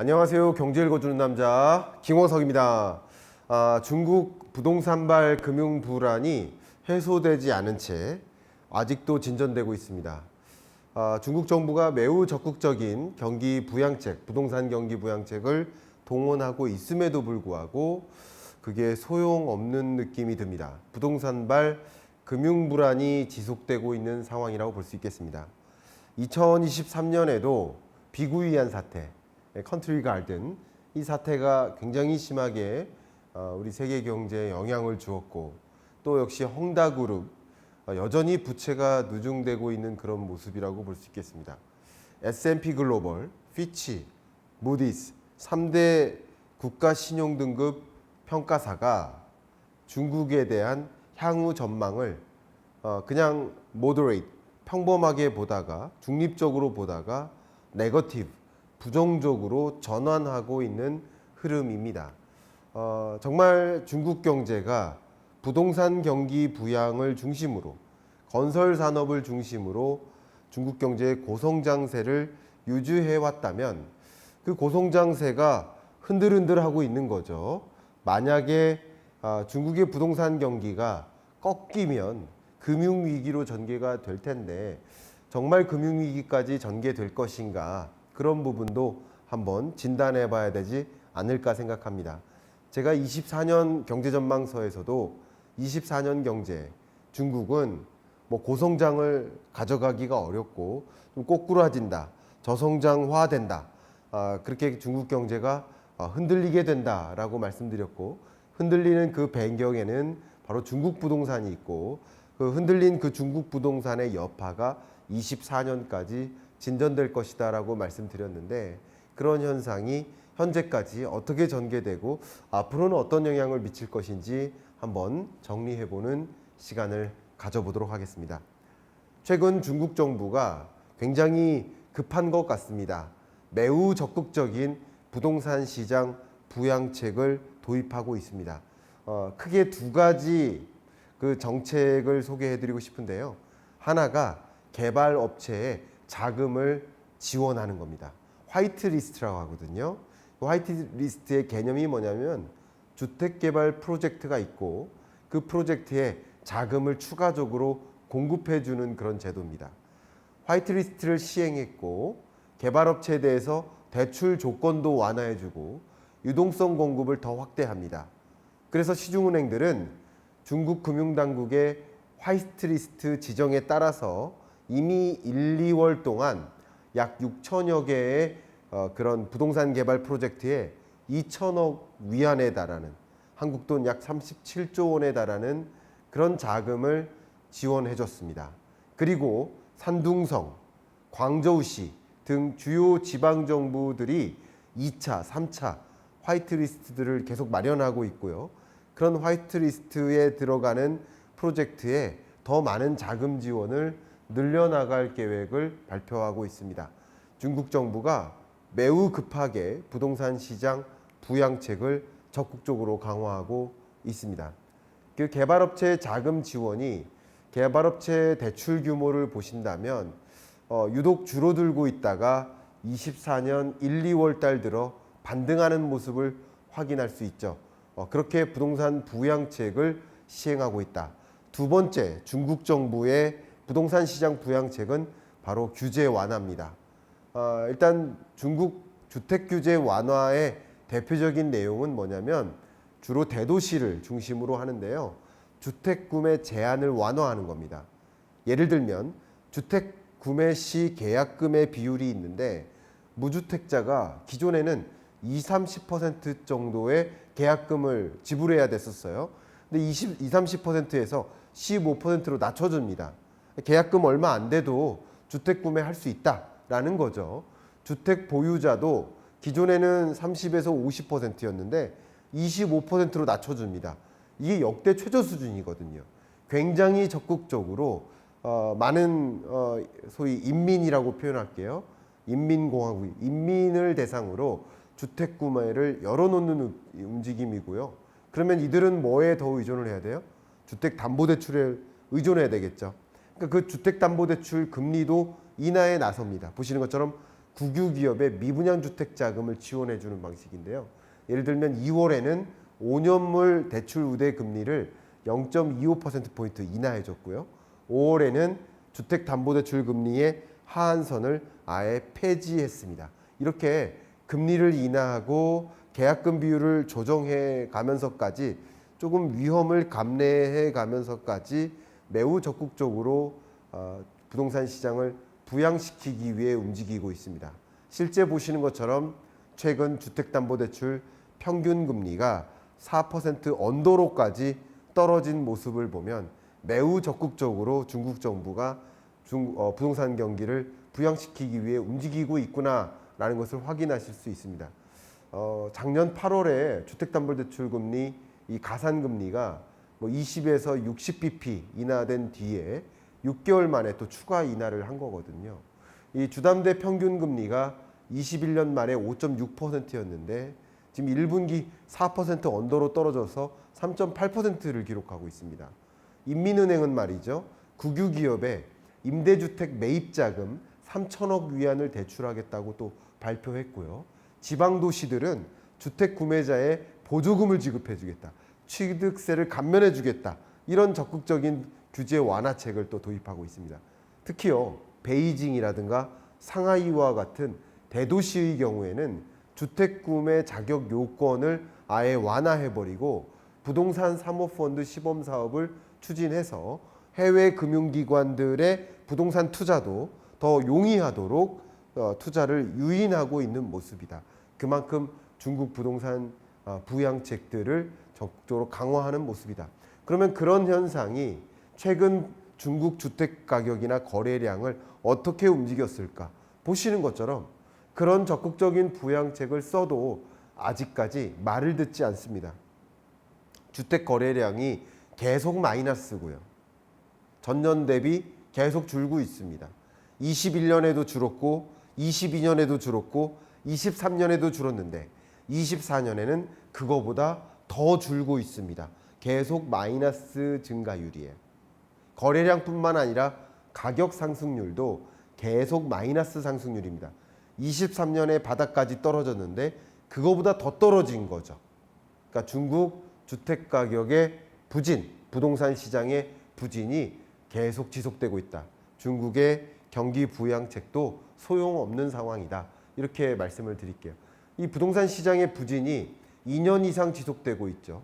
안녕하세요. 경제 읽어주는 남자 김호석입니다. 아, 중국 부동산발 금융 불안이 해소되지 않은 채 아직도 진전되고 있습니다. 아, 중국 정부가 매우 적극적인 경기 부양책, 부동산 경기 부양책을 동원하고 있음에도 불구하고 그게 소용없는 느낌이 듭니다. 부동산발 금융 불안이 지속되고 있는 상황이라고 볼 수 있겠습니다. 2023년에도 비구이한 사태, 컨트리 가든 이 사태가 굉장히 심하게 어, 우리 세계 경제에 영향을 주었고 또 역시 헝다그룹 어, 여전히 부채가 누중되고 있는 그런 모습이라고 볼 수 있겠습니다. S&P 글로벌, 피치, 무디스 3대 국가 신용 등급 평가사가 중국에 대한 향후 전망을 어, 그냥 moderate 평범하게 보다가 중립적으로 보다가 네거티브 부정적으로 전환하고 있는 흐름입니다. 어, 정말 중국 경제가 부동산 경기 부양을 중심으로 건설 산업을 중심으로 중국 경제의 고성장세를 유지해 왔다면 그 고성장세가 흔들흔들하고 있는 거죠. 만약에 아, 중국의 부동산 경기가 꺾이면 금융위기로 전개가 될 텐데 정말 금융위기까지 전개될 것인가 그런 부분도 한번 진단해 봐야 되지 않을까 생각합니다. 제가 24년 경제전망서에서도 24년 경제 중국은 뭐 고성장을 가져가기가 어렵고 좀 꼬꾸라진다, 저성장화된다. 아, 그렇게 중국 경제가 아, 흔들리게 된다라고 말씀드렸고 흔들리는 그 배경에는 바로 중국 부동산이 있고 그 흔들린 그 중국 부동산의 여파가 24년까지 진전될 것이다라고 말씀드렸는데 그런 현상이 현재까지 어떻게 전개되고 앞으로는 어떤 영향을 미칠 것인지 한번 정리해보는 시간을 가져보도록 하겠습니다. 최근 중국 정부가 굉장히 급한 것 같습니다. 매우 적극적인 부동산 시장 부양책을 도입하고 있습니다. 어, 크게 두 가지 그 정책을 소개해드리고 싶은데요. 하나가 개발 업체에 자금을 지원하는 겁니다. 화이트 리스트라고 하거든요. 그 화이트 리스트의 개념이 뭐냐면 주택 개발 프로젝트가 있고 그 프로젝트에 자금을 추가적으로 공급해 주는 그런 제도입니다. 화이트 리스트를 시행했고 개발 업체에 대해서 대출 조건도 완화해 주고 유동성 공급을 더 확대합니다. 그래서 시중은행들은 중국 금융당국의 화이트리스트 지정에 따라서 이미 1, 2월 동안 약 6천여 개의 어, 그런 부동산 개발 프로젝트에 2천억 위안에 달하는 한국 돈 약 37조 원에 달하는 그런 자금을 지원해 줬습니다. 그리고 산둥성, 광저우시 등 주요 지방 정부들이 2차, 3차 화이트리스트들을 계속 마련하고 있고요. 그런 화이트리스트에 들어가는 프로젝트에 더 많은 자금 지원을 늘려나갈 계획을 발표하고 있습니다. 중국 정부가 매우 급하게 부동산 시장 부양책을 적극적으로 강화하고 있습니다. 그 개발업체 자금 지원이 개발업체 대출 규모를 보신다면 어, 유독 줄어들고 있다가 24년 1, 2월 달 들어 반등하는 모습을 확인할 수 있죠. 어, 그렇게 부동산 부양책을 시행하고 있다. 두 번째, 중국 정부의 부동산 시장 부양책은 바로 규제 완화입니다. 어, 일단 중국 주택 규제 완화의 대표적인 내용은 뭐냐면 주로 대도시를 중심으로 하는데요. 주택 구매 제한을 완화하는 겁니다. 예를 들면 주택 구매 시 계약금의 비율이 있는데 무주택자가 기존에는 2, 30% 정도의 계약금을 지불해야 됐었어요. 근데 20, 2, 30%에서 15%로 낮춰줍니다. 계약금 얼마 안 돼도 주택 구매할 수 있다라는 거죠. 주택 보유자도 기존에는 30에서 50%였는데 25%로 낮춰줍니다. 이게 역대 최저 수준이거든요. 굉장히 적극적으로 어, 많은 어, 소위 인민이라고 표현할게요. 인민공화국, 인민을 대상으로 주택 구매를 열어놓는 움직임이고요. 그러면 이들은 뭐에 더 의존을 해야 돼요? 주택 담보대출에 의존해야 되겠죠. 그러니까 그 주택 담보대출 금리도 인하에 나섭니다. 보시는 것처럼 국유 기업의 미분양 주택 자금을 지원해 주는 방식인데요. 예를 들면 2월에는 5년물 대출 우대 금리를 0.25% 포인트 인하해 줬고요. 5월에는 주택 담보대출 금리의 하한선을 아예 폐지했습니다. 이렇게 금리를 인하하고 계약금 비율을 조정해 가면서까지 조금 위험을 감내해 가면서까지 매우 적극적으로 어, 부동산 시장을 부양시키기 위해 움직이고 있습니다. 실제 보시는 것처럼 최근 주택담보대출 평균 금리가 4% 언더로까지 떨어진 모습을 보면 매우 적극적으로 중국 정부가 중, 어, 부동산 경기를 부양시키기 위해 움직이고 있구나 라는 것을 확인하실 수 있습니다. 어, 작년 8월에 주택담보대출 금리 이 가산 금리가 뭐 20에서 60bp 인하된 뒤에 6개월 만에 또 추가 인하를 한 거거든요. 이 주담대 평균 금리가 21년 말에 5.6%였는데 지금 1분기 4% 언더로 떨어져서 3.8%를 기록하고 있습니다. 인민은행은 말이죠. 국유 기업에 임대주택 매입 자금 3천억 위안을 대출하겠다고 또 발표했고요. 지방 도시들은 주택 구매자의 보조금을 지급해 주겠다. 취득세를 감면해 주겠다. 이런 적극적인 규제 완화책을 또 도입하고 있습니다. 특히요. 베이징이라든가 상하이와 같은 대도시의 경우에는 주택 구매 자격 요건을 아예 완화해 버리고 부동산 사모펀드 시범 사업을 추진해서 해외 금융기관들의 부동산 투자도 더 용이하도록 어, 투자를 유인하고 있는 모습이다. 그만큼 중국 부동산 어, 부양책들을 적극적으로 강화하는 모습이다. 그러면 그런 현상이 최근 중국 주택 가격이나 거래량을 어떻게 움직였을까? 보시는 것처럼 그런 적극적인 부양책을 써도 아직까지 말을 듣지 않습니다. 주택 거래량이 계속 마이너스고요. 전년 대비 계속 줄고 있습니다. 21년에도 줄었고 22년에도 줄었고 23년에도 줄었는데 24년에는 그거보다 더 줄고 있습니다. 계속 마이너스 증가율이에요. 거래량뿐만 아니라 가격 상승률도 계속 마이너스 상승률입니다. 23년에 바닥까지 떨어졌는데 그거보다 더 떨어진 거죠. 그러니까 중국 주택 가격의 부진, 부동산 시장의 부진이 계속 지속되고 있다. 중국의 경기 부양책도 소용없는 상황이다. 이렇게 말씀을 드릴게요. 이 부동산 시장의 부진이 2년 이상 지속되고 있죠.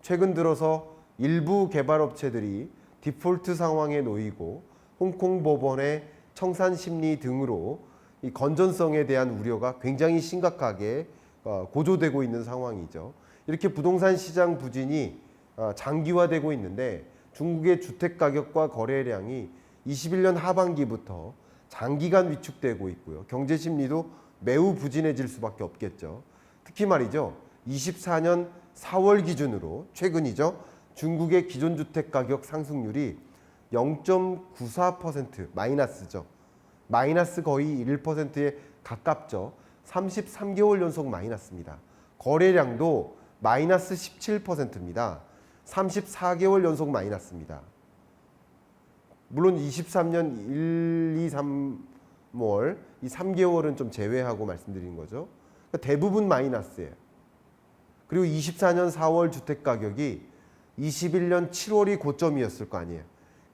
최근 들어서 일부 개발업체들이 디폴트 상황에 놓이고 홍콩 법원의 청산 심리 등으로 이 건전성에 대한 우려가 굉장히 심각하게 어, 고조되고 있는 상황이죠. 이렇게 부동산 시장 부진이 어, 장기화되고 있는데 중국의 주택 가격과 거래량이 21년 하반기부터 장기간 위축되고 있고요. 경제 심리도 매우 부진해질 수밖에 없겠죠. 특히 말이죠. 24년 4월 기준으로 최근이죠. 중국의 기존 주택 가격 상승률이 0.94% 마이너스죠. 마이너스 거의 1%에 가깝죠. 33개월 연속 마이너스입니다. 거래량도 마이너스 17%입니다. 34개월 연속 마이너스입니다. 물론 23년 1, 2, 3월 이 3개월은 좀 제외하고 말씀드린 거죠. 그러니까 대부분 마이너스예요. 그리고 24년 4월 주택 가격이 21년 7월이 고점이었을 거 아니에요.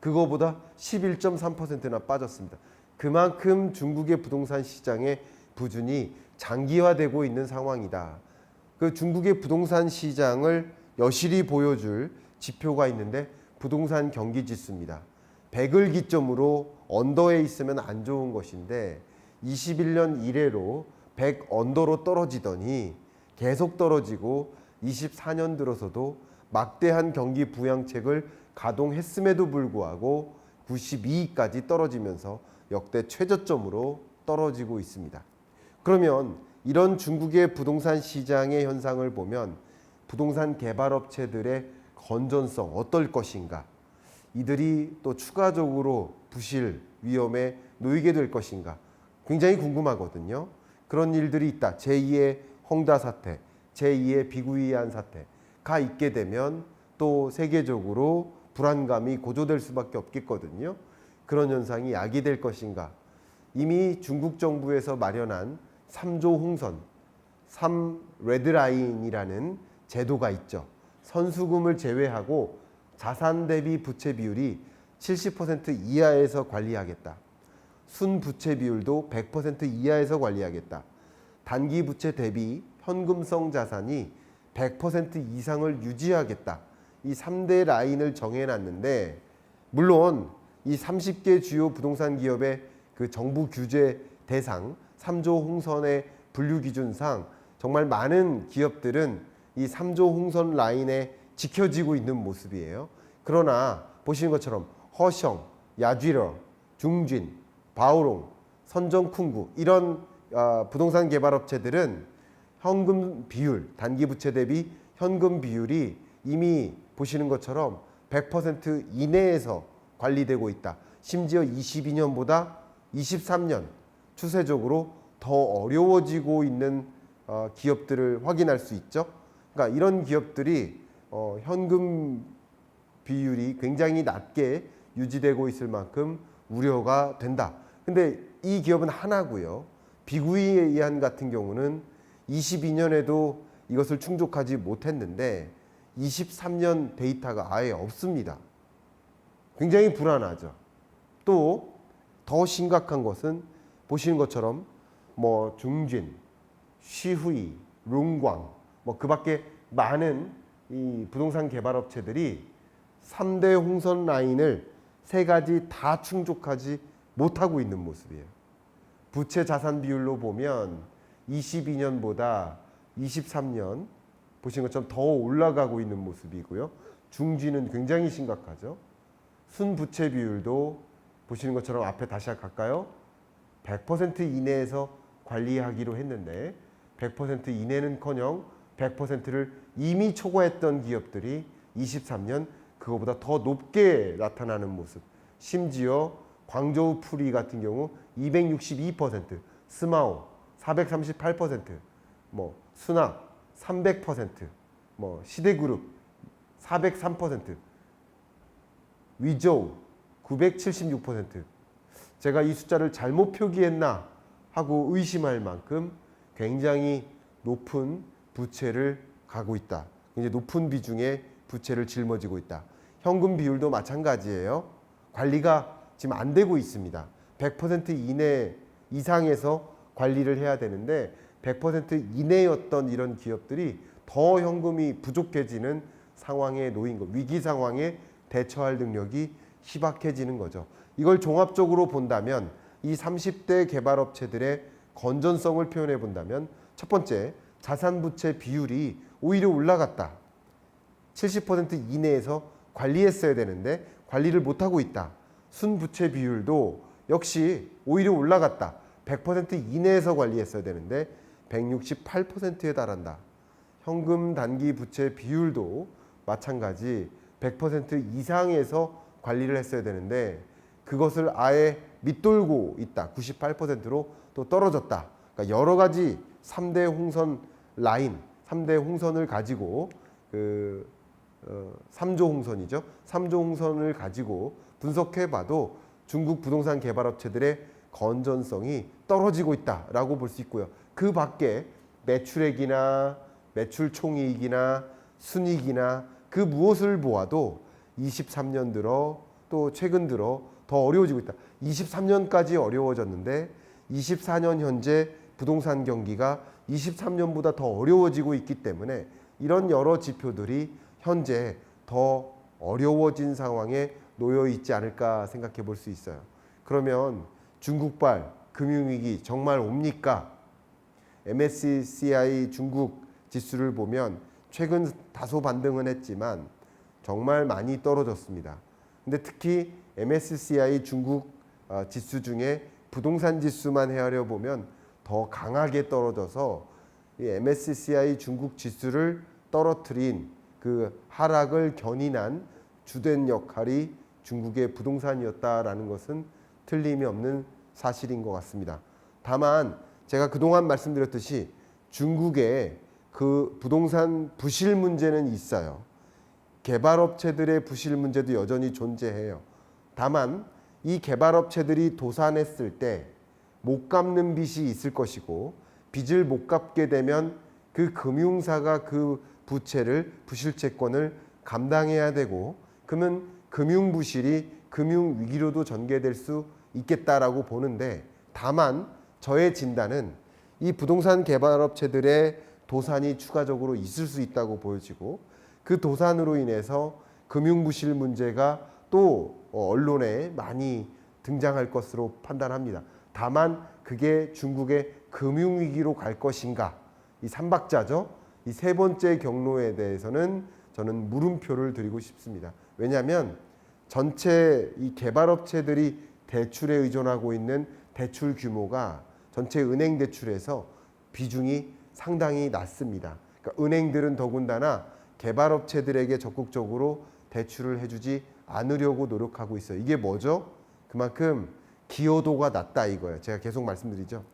그거보다 11.3%나 빠졌습니다. 그만큼 중국의 부동산 시장의 부진이 장기화되고 있는 상황이다. 그 중국의 부동산 시장을 여실히 보여줄 지표가 있는데 부동산 경기 지수입니다. 100을 기점으로 언더에 있으면 안 좋은 것인데 21년 이래로 100 언더로 떨어지더니 계속 떨어지고 24년 들어서도 막대한 경기 부양책을 가동했음에도 불구하고 92까지 떨어지면서 역대 최저점으로 떨어지고 있습니다. 그러면 이런 중국의 부동산 시장의 현상을 보면 부동산 개발업체들의 건전성 어떨 것인가? 이들이 또 추가적으로 부실 위험에 놓이게 될 것인가? 굉장히 궁금하거든요. 그런 일들이 있다. 제2의 홍다 사태, 제2의 비구이안 사태가 있게 되면 또 세계적으로 불안감이 고조될 수밖에 없겠거든요. 그런 현상이 야기될 것인가? 이미 중국 정부에서 마련한 3조 홍선, 3 레드라인이라는 제도가 있죠. 선수금을 제외하고 자산 대비 부채 비율이 70% 이하에서 관리하겠다. 순 부채 비율도 100% 이하에서 관리하겠다. 단기 부채 대비 현금성 자산이 100% 이상을 유지하겠다. 이 3대 라인을 정해놨는데 물론 이 30개 주요 부동산 기업의 그 정부 규제 대상 3조 홍선의 분류 기준상 정말 많은 기업들은 이 3조 홍선 라인에 지켜지고 있는 모습이에요. 그러나 보시는 것처럼 허성, 야쥐러, 중진, 바오롱, 선정쿵구 이런 아, 부동산 개발 업체들은 현금 비율, 단기 부채 대비 현금 비율이 이미 보시는 것처럼 100% 이내에서 관리되고 있다. 심지어 22년보다 23년 추세적으로 더 어려워지고 있는 어, 기업들을 확인할 수 있죠. 그러니까 이런 기업들이 어, 현금 비율이 굉장히 낮게 유지되고 있을 만큼 우려가 된다. 근데 이 기업은 하나고요. 비구이에 의한 같은 경우는 22년에도 이것을 충족하지 못했는데 23년 데이터가 아예 없습니다. 굉장히 불안하죠. 또 더 심각한 것은 보시는 것처럼 뭐 중진, 시후이, 룽광 뭐 그밖에 많은 이 부동산 개발 업체들이 3대 홍선 라인을 세 가지 다 충족하지 못하고 있는 모습이에요. 부채 자산 비율로 보면 22년보다 23년 보신 것처럼 더 올라가고 있는 모습이고요. 중지는 굉장히 심각하죠. 순부채 비율도 보시는 것처럼 앞에 다시 갈까요? 100% 이내에서 관리하기로 했는데 100% 이내는커녕 100%를 이미 초과했던 기업들이 23년 그거보다 더 높게 나타나는 모습. 심지어 광저우 프리 같은 경우 262%, 스마오 438%, 뭐 수납 300%, 뭐 시대그룹 403%, 위조우 976%. 제가 이 숫자를 잘못 표기했나 하고 의심할 만큼 굉장히 높은 부채를 가고 있다. 이제 높은 비중의 부채를 짊어지고 있다. 현금 비율도 마찬가지예요. 관리가 지금 안 되고 있습니다. 100% 이내 이상에서 관리를 해야 되는데 100% 이내였던 이런 기업들이 더 현금이 부족해지는 상황에 놓인 것, 위기 상황에 대처할 능력이 희박해지는 거죠. 이걸 종합적으로 본다면 이 30대 개발업체들의 건전성을 표현해 본다면 첫 번째 자산 부채 비율이 오히려 올라갔다. 70% 이내에서 관리했어야 되는데 관리를 못 하고 있다. 순부채 비율도 역시 오히려 올라갔다. 100% 이내에서 관리했어야 되는데 168%에 달한다. 현금 단기 부채 비율도 마찬가지 100% 이상에서 관리를 했어야 되는데 그것을 아예 밑돌고 있다. 98%로 또 떨어졌다. 그러니까 여러 가지 3대 홍선 라인, 3대 홍선을 가지고 그 어, 3조 홍선이죠. 3조 홍선을 가지고 분석해 봐도 중국 부동산 개발 업체들의 건전성이 떨어지고 있다라고 볼 수 있고요. 그 밖에 매출액이나 매출 총이익이나 순이익이나 그 무엇을 보아도 23년 들어 또 최근 들어 더 어려워지고 있다. 23년까지 어려워졌는데 24년 현재 부동산 경기가 23년보다 더 어려워지고 있기 때문에 이런 여러 지표들이 현재 더 어려워진 상황에 놓여 있지 않을까 생각해 볼 수 있어요. 그러면 중국발 금융위기 정말 옵니까? MSCI 중국 지수를 보면 최근 다소 반등은 했지만 정말 많이 떨어졌습니다. 근데 특히 MSCI 중국 어, 지수 중에 부동산 지수만 헤아려 보면 더 강하게 떨어져서 이 MSCI 중국 지수를 떨어뜨린 그 하락을 견인한 주된 역할이 중국의 부동산이었다라는 것은 틀림이 없는 사실인 것 같습니다. 다만 제가 그동안 말씀드렸듯이 중국의 그 부동산 부실 문제는 있어요. 개발업체들의 부실 문제도 여전히 존재해요. 다만 이 개발업체들이 도산했을 때 못 갚는 빚이 있을 것이고 빚을 못 갚게 되면 그 금융사가 그 부채를 부실채권을 감당해야 되고 그러면 금융 부실이 금융 위기로도 전개될 수 있겠다라고 보는데 다만 저의 진단은 이 부동산 개발업체들의 도산이 추가적으로 있을 수 있다고 보여지고 그 도산으로 인해서 금융 부실 문제가 또 어, 언론에 많이 등장할 것으로 판단합니다. 다만 그게 중국의 금융위기로 갈 것인가 이 삼박자죠. 이 세 번째 경로에 대해서는 저는 물음표를 드리고 싶습니다. 왜냐하면 전체 이 개발업체들이 대출에 의존하고 있는 대출 규모가 전체 은행 대출에서 비중이 상당히 낮습니다. 그러니까 은행들은 더군다나 개발업체들에게 적극적으로 대출을 해주지 않으려고 노력하고 있어요. 이게 뭐죠? 그만큼 기여도가 낮다 이거예요. 제가 계속 말씀드리죠.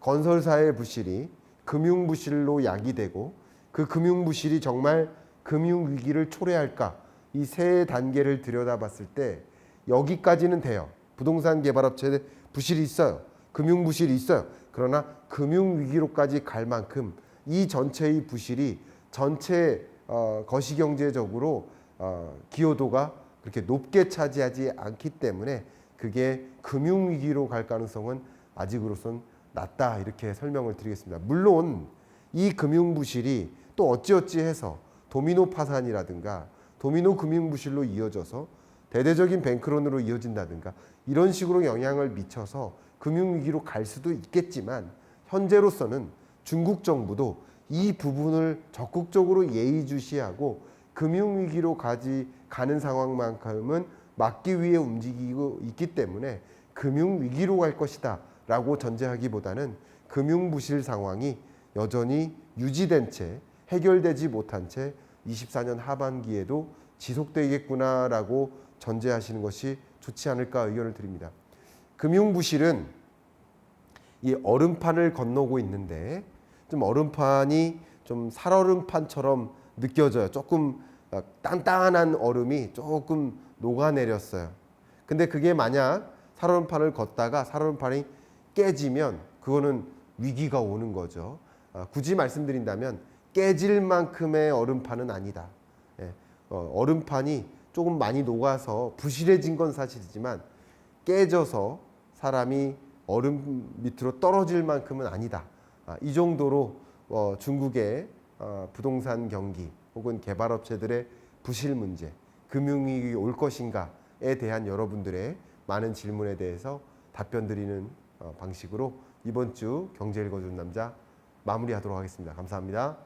건설사의 부실이 금융 부실로 야기되고 그 금융 부실이 정말 금융 위기를 초래할까? 이 세 단계를 들여다봤을 때 여기까지는 돼요. 부동산 개발업체 부실이 있어요. 금융 부실이 있어요. 그러나 금융 위기로까지 갈 만큼 이 전체의 부실이 전체 어, 거시경제적으로 어, 기여도가 그렇게 높게 차지하지 않기 때문에 그게 금융 위기로 갈 가능성은 아직으로선 낮다 이렇게 설명을 드리겠습니다. 물론 이 금융 부실이 또 어찌어찌 해서 도미노 파산이라든가 도미노 금융 부실로 이어져서 대대적인 뱅크론으로 이어진다든가 이런 식으로 영향을 미쳐서 금융 위기로 갈 수도 있겠지만 현재로서는 중국 정부도 이 부분을 적극적으로 예의주시하고 금융 위기로 가지 가는 상황만큼은 막기 위해 움직이고 있기 때문에 금융 위기로 갈 것이다라고 전제하기보다는 금융 부실 상황이 여전히 유지된 채 해결되지 못한 채 24년 하반기에도 지속되겠구나라고 전제하시는 것이 좋지 않을까 의견을 드립니다. 금융 부실은 이 얼음판을 건너고 있는데 좀 얼음판이 좀 살얼음판처럼 느껴져요. 조금 어, 단단한 얼음이 조금 녹아내렸어요. 근데 그게 만약 살얼음판을 걷다가 살얼음판이 깨지면 그거는 위기가 오는 거죠. 아, 굳이 말씀드린다면 깨질 만큼의 얼음판은 아니다. 예, 어, 얼음판이 조금 많이 녹아서 부실해진 건 사실이지만 깨져서 사람이 얼음 밑으로 떨어질 만큼은 아니다. 아, 이 정도로 어, 중국의 어, 부동산 경기 혹은 개발업체들의 부실 문제, 금융위기 올 것인가에 대한 여러분들의 많은 질문에 대해서 답변 드리는 어, 방식으로 이번 주 경제 읽어주는 남자 마무리하도록 하겠습니다. 감사합니다.